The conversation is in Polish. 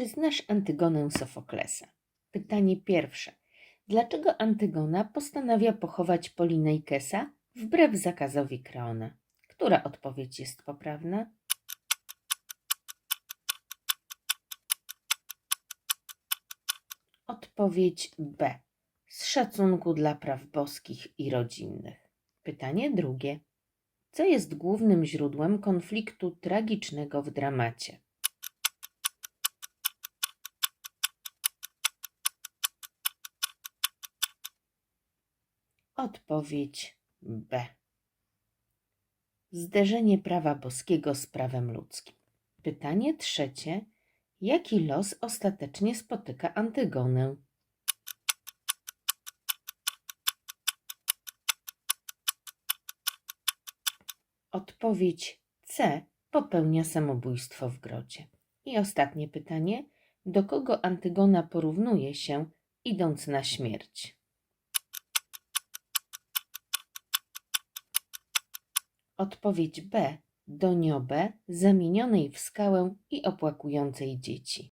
Czy znasz Antygonę Sofoklesa? Pytanie pierwsze. Dlaczego Antygona postanawia pochować Polinejkesa wbrew zakazowi Kreona? Która odpowiedź jest poprawna? Odpowiedź B. Z szacunku dla praw boskich i rodzinnych. Pytanie drugie. Co jest głównym źródłem konfliktu tragicznego w dramacie? Odpowiedź B. Zderzenie prawa boskiego z prawem ludzkim. Pytanie trzecie. Jaki los ostatecznie spotyka Antygonę? Odpowiedź C. Popełnia samobójstwo w grocie. I ostatnie pytanie. Do kogo Antygona porównuje się, idąc na śmierć? Odpowiedź B. Do Niobę, zamienionej w skałę i opłakującej dzieci.